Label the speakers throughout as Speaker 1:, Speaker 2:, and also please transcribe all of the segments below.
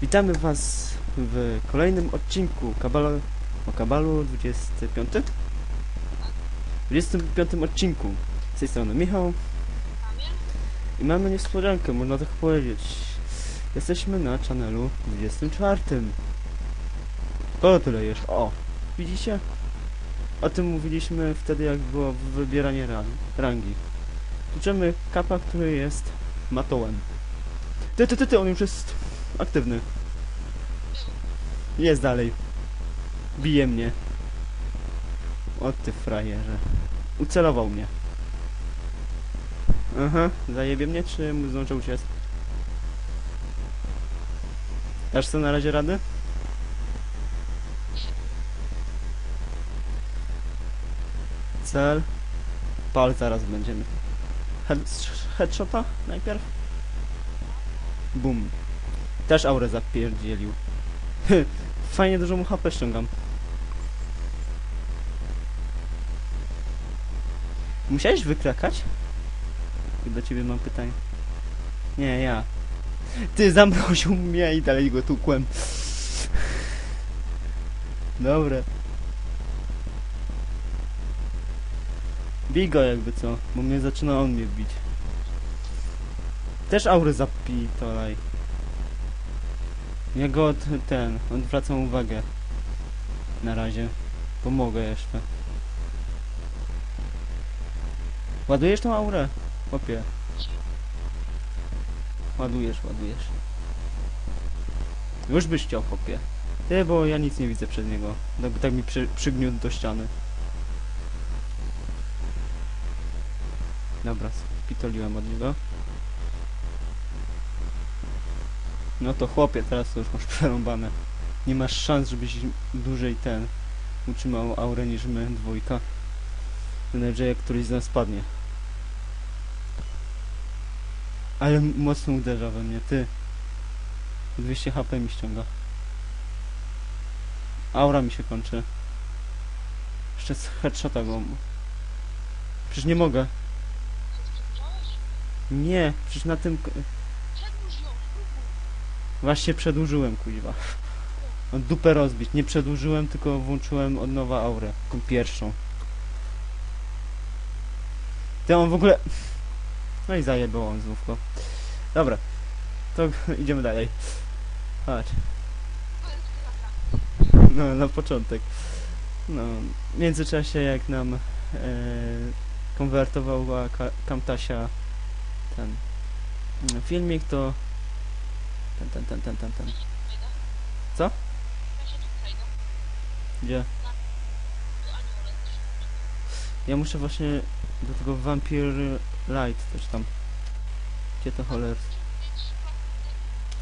Speaker 1: Witamy Was w kolejnym odcinku Kabalu, o Kabalu 25? 25 odcinku. Z tej strony Michał i mamy niespodziankę, można tak powiedzieć. Jesteśmy na channelu 24. Kogo tu lejesz? O, widzicie? O tym mówiliśmy wtedy, jak było wybieranie ran rangi. Liczymy kapa, który jest matołem. Ty, ty, ty, ty, on już jest aktywny. Jest dalej. Bije mnie. O ty frajerze. Ucelował mnie. Aha, zajebie mnie, czy mu zdążył uciec? Dasz sobie na razie rady? Cel. Pal zaraz będziemy. Head, headshota najpierw? Bum. Też aurę zapierdzielił. Fajnie dużo mu HP ściągam. Musiałeś wykrakać? Do ciebie mam pytanie. Nie, ja. Ty zamroził mnie i dalej go tukłem. Dobra. Bij go jakby co, bo mnie zaczyna on mnie bić. Też aury zapitolaj. Ja go od, ten, odwracam uwagę. Na razie. Pomogę jeszcze. Ładujesz tą aurę? Chłopie. Ładujesz, ładujesz. Już byś chciał, chłopie. Ty, bo ja nic nie widzę przez niego. Tak, tak mi przy, przygniótł do ściany. Dobra, spitoliłem od niego. No to chłopie, teraz to już masz przerąbane. Nie masz szans, żebyś dłużej ten utrzymał aurę niż my, dwójka. Że jak któryś z nas spadnie. Ale mocno uderza we mnie, ty. 200 HP mi ściąga. Aura mi się kończy. Jeszcze z headshota go. Przecież nie mogę. Nie, przecież na tym... Właśnie przedłużyłem, kuźwa. Dupę rozbić. Nie przedłużyłem, tylko włączyłem od nowa aurę. Tą pierwszą. Ty on w ogóle... No i zajebał on znówko. Dobra. To idziemy dalej. Chodź. No, na początek. No, w międzyczasie jak nam e, konwertowała ka Kamtasia ten mm, filmik, to ten, ten, ten, ten, ten, ten. Co?
Speaker 2: Przejdę.
Speaker 1: Gdzie? Ja muszę właśnie do tego Vampire Light też tam. Gdzie to choler?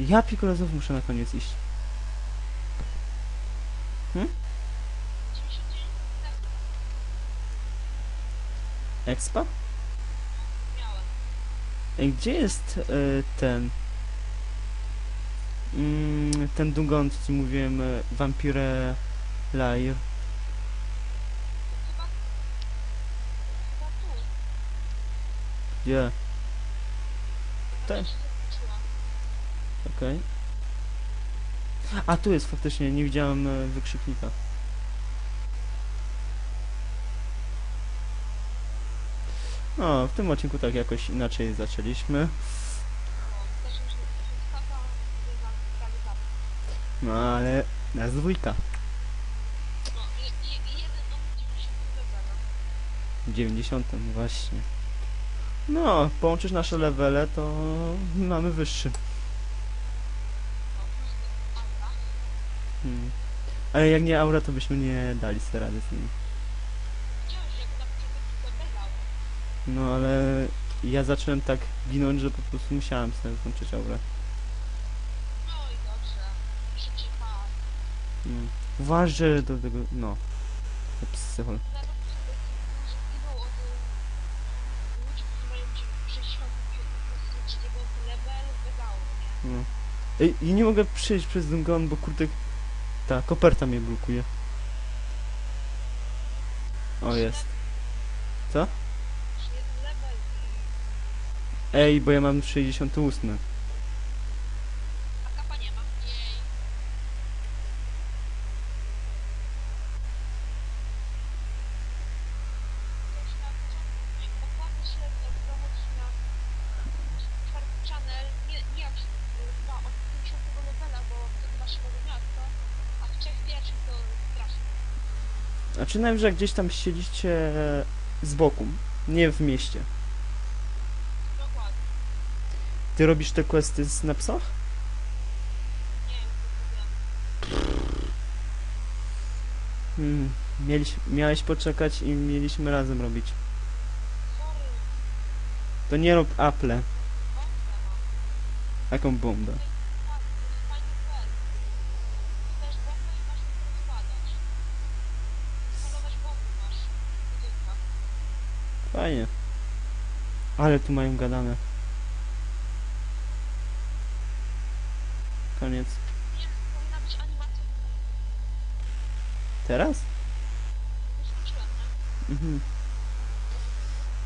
Speaker 1: Ja Pikolezów muszę na koniec iść.
Speaker 2: 99
Speaker 1: Expa? Ej, gdzie jest e, ten... Mm, ten Dugon, co mówiłem, e, Vampire Lair. Gdzie? Tak.
Speaker 2: Się zaskoczyłam.
Speaker 1: Okej. A, tu jest faktycznie, nie widziałem e, wykrzyknika. No, w tym odcinku tak jakoś inaczej zaczęliśmy.
Speaker 2: O, też już tata prawie tam.
Speaker 1: No, ale nas dwójka.
Speaker 2: No, i, i, i jeden od 90 levela.
Speaker 1: W 90 właśnie. No, połączysz nasze levele, to mamy wyższy. Hmm. Ale jak nie aura, to byśmy nie dali sobie rady z nim.
Speaker 2: Na.
Speaker 1: No ale ja zacząłem tak ginąć, że po prostu musiałem sobie włączyć aurę.
Speaker 2: No i dobrze. Szybciej pan.
Speaker 1: No. Uważaj do tego, no. To psychol.
Speaker 2: Y, ludzi, którzy mają 69 level bez aury, nie?
Speaker 1: No. Ej, i nie mogę przejść przez Dungon, bo kurde... Ta koperta mnie blokuje. O, jest. Co? Ej, bo ja mam 68.
Speaker 2: A kapa nie ma. Jej.
Speaker 1: Znaczy najwyżej gdzieś tam siedzicie z boku, nie w mieście.
Speaker 2: Dokładnie.
Speaker 1: Ty robisz te questy z na psach?
Speaker 2: Nie wiem.
Speaker 1: Hmm, mieliś, miałeś poczekać i mieliśmy razem robić.
Speaker 2: Sorry,
Speaker 1: To nie rob Apple. Jaką bombę?
Speaker 2: Tak, to jest fajny quest. Dostajesz bombę i masz ją rozkładać. Składować bomby masz. w budynkach.
Speaker 1: Fajnie. Ale tu mają gadane. Koniec.
Speaker 2: Nie, powinna być animacja.
Speaker 1: Teraz? Mhm.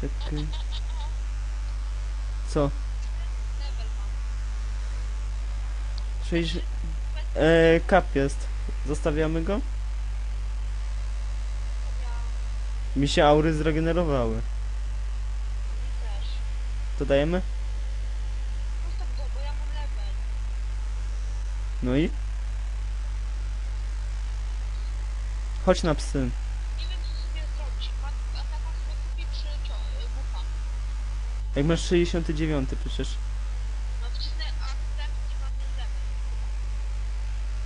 Speaker 1: Czekaj. Co? 6... E, kap jest. Zostawiamy go? Mi się aury zregenerowały. To dajemy?
Speaker 2: Zostaw go, bo ja mam level.
Speaker 1: No i? Chodź na psy.
Speaker 2: Nie wiem co sobie zrobić. Ma ataka sobie kupi cio, y, bufa.
Speaker 1: Jak masz 69 przecież.
Speaker 2: No wcisnę i mam ten level.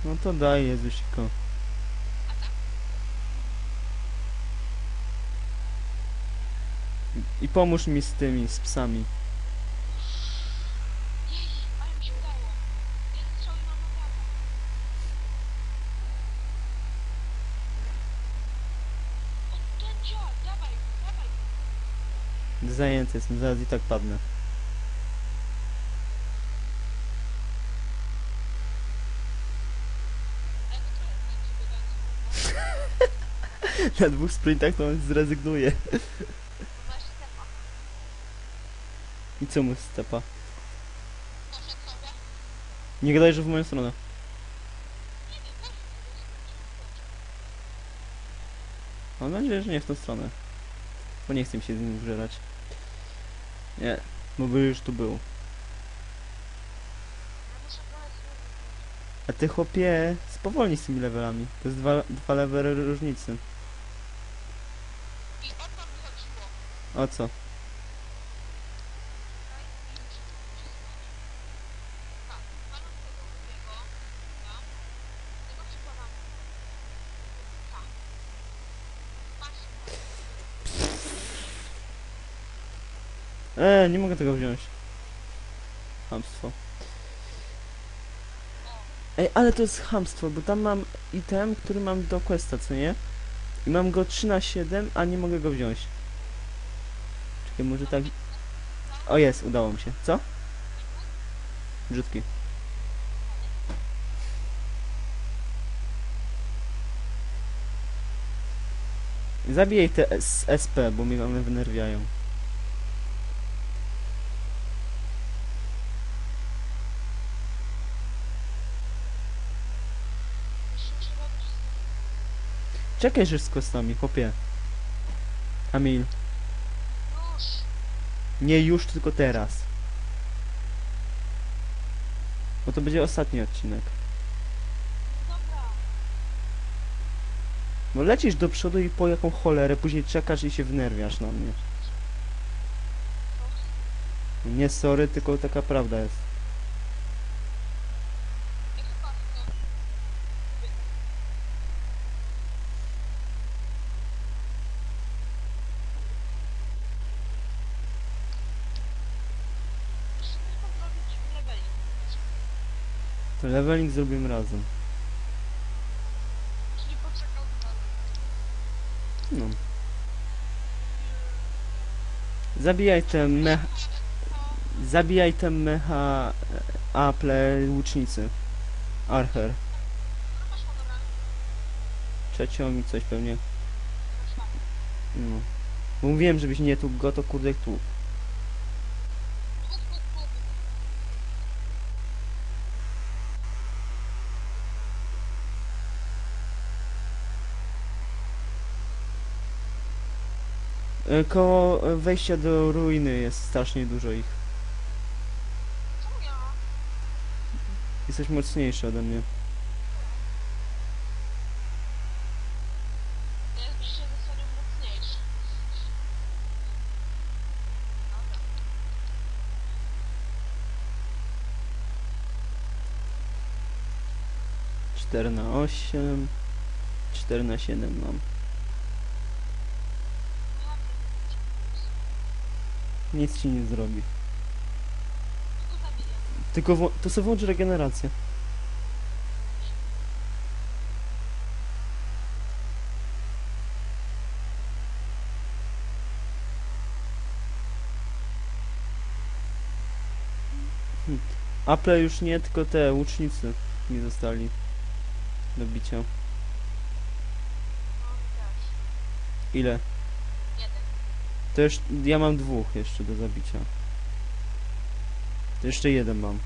Speaker 1: No to daj Jezusiko.
Speaker 2: Atak.
Speaker 1: I pomóż mi z tymi, z psami.
Speaker 2: Jej, ale mi się udało. Jeden strzał i mam ataka. O, ten dział, dawaj, dawaj.
Speaker 1: Zajęty jestem, zaraz i tak padnę. Na dwóch sprintach to on zrezygnuje. I co mu stepa? Nie gadaj, że w moją stronę. Mam nadzieję, że nie w tą stronę. Bo nie chcę mi się z nim wżerać. Nie, bo by już tu był. A ty chłopie, spowolnij z tymi levelami. To jest dwa, dwa levely różnicy.
Speaker 2: I o to mi chodziło.
Speaker 1: O co?
Speaker 2: Tutaj i muszę to wcisnąć. Tak, palam tego drugiego. Tak. Tego przykładam. Tak. Masz.
Speaker 1: E, nie mogę tego wziąć. Hamstwo. Ej, ale to jest hamstwo, bo tam mam item, który mam do questa, co nie? I mam go 3 na 7, a nie mogę go wziąć. Czekaj, może tak... O, jest, udało mi się. Co? Brzydki. Zabijaj te SP, bo mnie one wynerwiają. Czekaj, że z questami, chłopie. Amil. Nie już, tylko teraz. Bo to będzie ostatni odcinek.
Speaker 2: No
Speaker 1: lecisz do przodu i po jaką cholerę, później czekasz i się wnerwiasz na mnie. Nie sorry, tylko taka prawda jest.
Speaker 2: I chyba to. Jeszcze tylko zrobić leveling.
Speaker 1: To leveling zrobimy razem.
Speaker 2: Czyli poczekał dalej.
Speaker 1: No. Zabijaj te mecha... Zabijaj te mecha... e, Apple łucznicy. Archer. Trzecią i coś pewnie. No. Bo mówiłem, żebyś nie tu go, to kurde tu. E, koło e, wejścia do ruiny jest strasznie dużo ich.
Speaker 2: Co ja?
Speaker 1: Jesteś mocniejszy ode mnie. Cztery na osiem, cztery na siedem mam. Nic ci nie zrobi.
Speaker 2: tylko
Speaker 1: to sobie włącz regenerację. Hmm. Apple już nie, tylko te łucznicy mi zostali do bicia.
Speaker 2: Też.
Speaker 1: Ile? To już, ja mam dwóch jeszcze do zabicia. To jeszcze jeden mam.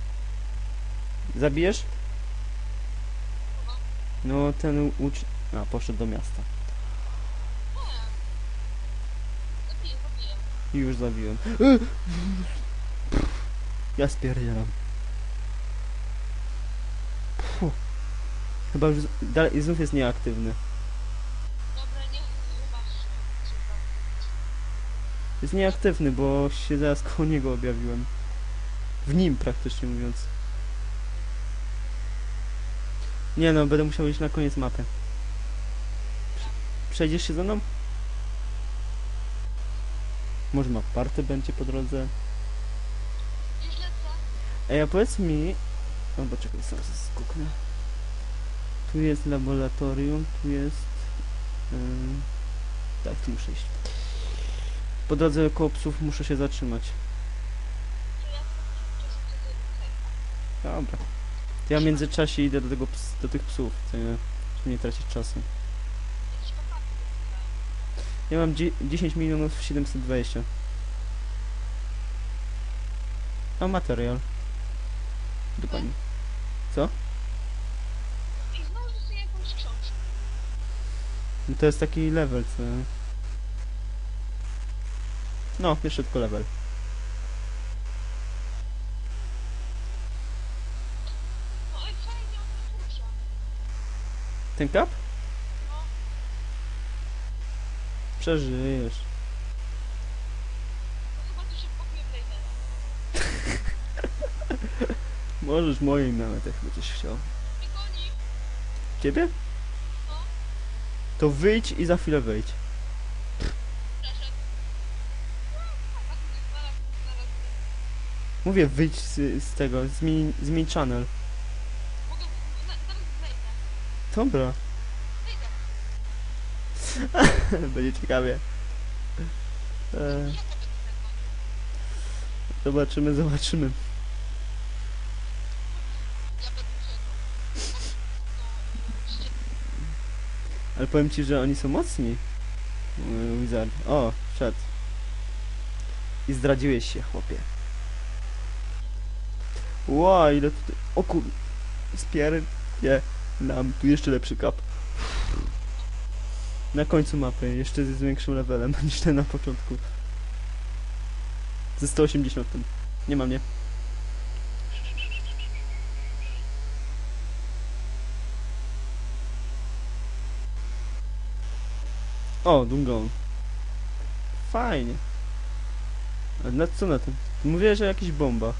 Speaker 1: Zabijesz? No ten ucz... A, poszedł do miasta. Już zabiłem. Ja spierdzielam. Chyba już dalej, znów jest nieaktywny.
Speaker 2: Dobra, niech chyba się trzeba.
Speaker 1: Jest nieaktywny, bo się zaraz koło niego objawiłem. W nim praktycznie mówiąc. Nie no, będę musiał iść na koniec mapy. Prze- Przejdziesz się ze mną? Może map party będzie po drodze? Ej, a powiedz mi... O, bo czekaj, zaraz skuknę. Tu jest laboratorium, tu jest... ym, Tak, tu muszę iść. Po drodze koło psów muszę się zatrzymać. Dobra. To ja w międzyczasie idę do, tego ps do tych psów, co nie, żeby nie tracić czasu. Ja mam dzie 10 milionów 720. A materiał. Do pani.
Speaker 2: I znowu dostaję jakąś książkę.
Speaker 1: No to jest taki level, co... No, jeszcze tylko level. Ten kap? Przeżyjesz. Możesz moim nawet, jak będziesz chciał. Ciebie? To wyjdź i za chwilę wyjdź.
Speaker 2: przeszedł. Znalazł mnie, znalazł mnie, znalazł mnie.
Speaker 1: Mówię, wyjdź z, z tego, zmień, zmień channel.
Speaker 2: Mogę, na, zejdę.
Speaker 1: Dobra,
Speaker 2: Zejdę.
Speaker 1: będzie ciekawie. E,
Speaker 2: zejdę.
Speaker 1: zobaczymy, zobaczymy.
Speaker 2: Ja będę
Speaker 1: Ale powiem ci, że oni są mocni. Yy, Wizard. O, wszedł. I zdradziłeś się, chłopie. Ła, ile tutaj... O kur... Spier... Nie. Nam tu jeszcze lepszy kap. Na końcu mapy, jeszcze z większym levelem niż ten na początku. Ze 180 tym. Nie ma mnie. O, Dungon. Fajnie. A na co na tym? Mówię, że o jakichś bombach.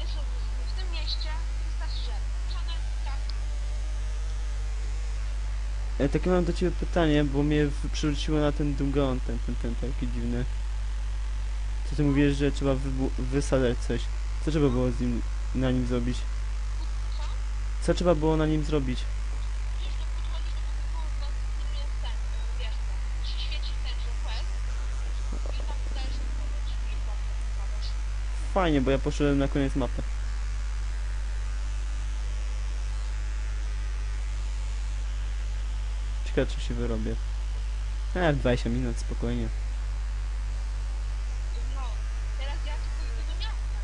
Speaker 2: Jest w tym mieście wystarczy, że żaden tak
Speaker 1: E, takie mam do ciebie pytanie, bo mnie w- przerzuciło na ten Dungon, ten, ten, ten taki dziwny. Co ty mówisz, że trzeba wybu- wysadzać coś? Co trzeba było z nim, na nim zrobić?
Speaker 2: co?
Speaker 1: Trzeba było na nim zrobić? Fajnie, bo ja poszedłem na koniec mapy. Ciekawe, czy się wyrobię. E, 20 minut, spokojnie.
Speaker 2: No, teraz ja tylko idę do miasta,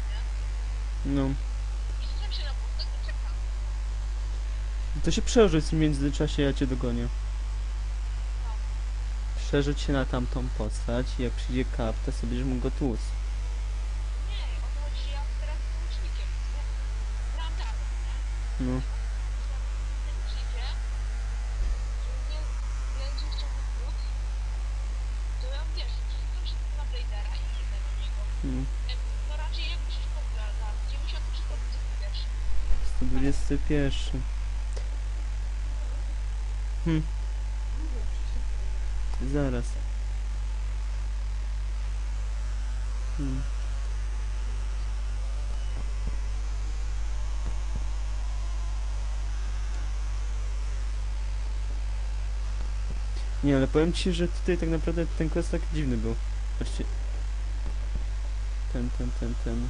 Speaker 2: nie?
Speaker 1: No.
Speaker 2: Rzucam się na postać i czekam.
Speaker 1: To się przerzuć w międzyczasie, ja cię dogonię. Przerzuć się na tamtą postać i jak przyjdzie kap, to sobie będziesz mógł go tłuc.
Speaker 2: Nie, o to chodzi, że ja teraz jestem łucznikiem. Gram nie?
Speaker 1: No. 21. Hm. Zaraz. Hmm. Nie, ale powiem ci, że tutaj tak naprawdę ten quest tak dziwny był. Patrzcie. Ten, ten, ten, ten.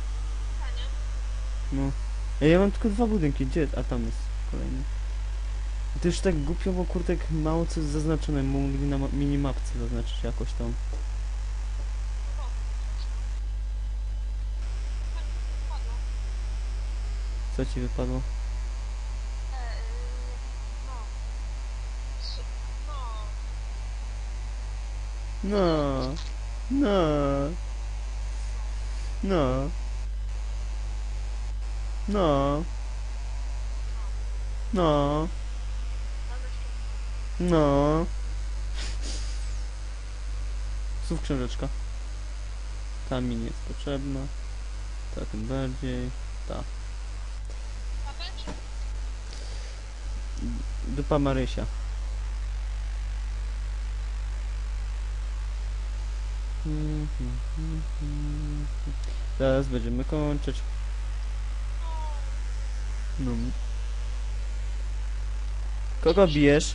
Speaker 1: No. Ja mam tylko dwa budynki, gdzie? A tam jest kolejny. I to już tak głupio, bo kurtek mało co jest zaznaczone, mogli na ma- minimapce zaznaczyć jakoś tam. Co ci wypadło?
Speaker 2: No. No.
Speaker 1: No. No. No. No. Słów książeczka. Ta mi nie jest potrzebna. Ta tym bardziej. Ta. Dupa Marysia. Zaraz będziemy kończyć.
Speaker 2: No.
Speaker 1: Kogo bijesz?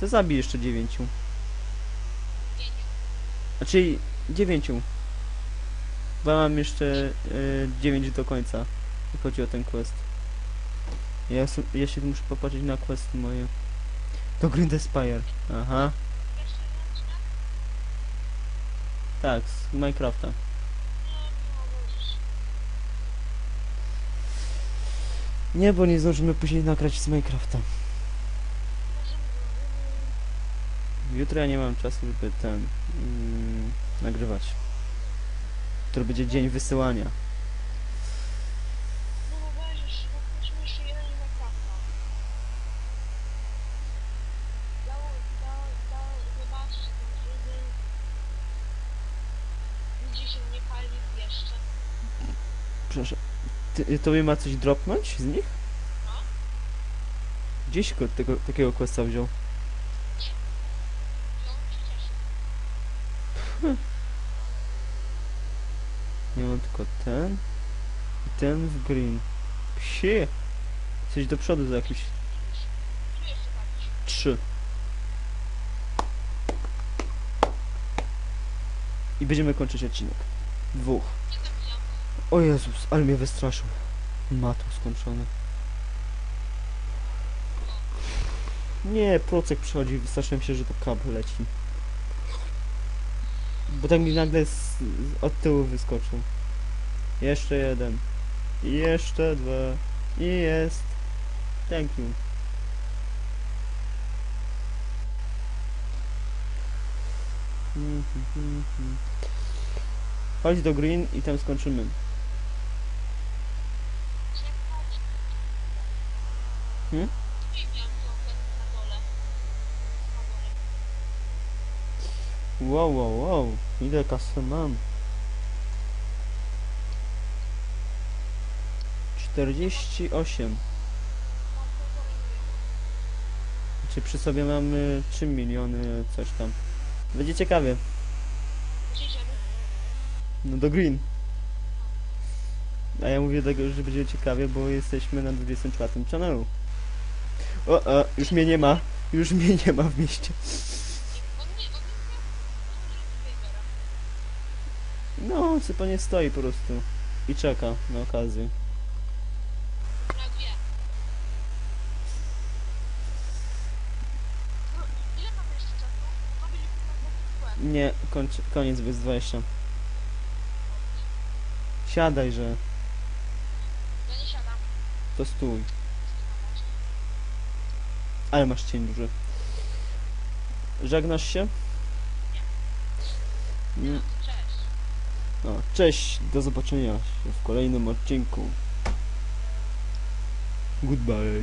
Speaker 1: To zabij jeszcze dziewięciu. Znaczy dziewięciu. Bo ja mam jeszcze y, dziewięć do końca. Jak chodzi o ten quest. Ja, ja się muszę popatrzeć na quest moje. To Green Spire. Aha. Tak, z Minecrafta.
Speaker 2: Nie, nie możesz.
Speaker 1: Nie, bo nie zdążymy później nagrać z Minecrafta. Jutro ja nie mam czasu, żeby ten mm, nagrywać. To będzie dzień wysyłania.
Speaker 2: No.
Speaker 1: Przepraszam. Ty, tobie ma coś dropnąć z nich? Gdzieś go tego, takiego questa wziął? Nie mam tylko ten i ten w green. Psie! Coś do przodu za
Speaker 2: palić.
Speaker 1: trzy. I będziemy kończyć odcinek. Dwóch. O Jezus, ale mnie wystraszył. Matą skończony. Nie, procek przychodzi, wystraszyłem się, że to kabel leci. Bo tak mi nagle z, od tyłu wyskoczył. Jeszcze jeden. I jeszcze dwa. I jest. Thank you. Mhm, mhm, mhm. Chodź do green i tam skończymy. Hmm? Wow, wow, wow. Ile kasy mam? 48.
Speaker 2: Mam półtorej miliona.
Speaker 1: Czy przy sobie mamy 3 miliony, coś tam. Będzie ciekawie. No do green. A ja mówię tego, że będzie ciekawie, bo jesteśmy na 24 channelu. O, o, już mnie nie ma. Już mnie nie ma w mieście. No, sypa nie stoi po prostu. I czeka na okazję. Nie, kończ, koniec bez 20. Siadaj, że
Speaker 2: Ja nie siadam.
Speaker 1: to stój. Ale masz cień duży. Żegnasz się?
Speaker 2: Nie.
Speaker 1: Mm,
Speaker 2: Cześć.
Speaker 1: No, cześć, do zobaczenia w kolejnym odcinku. Goodbye.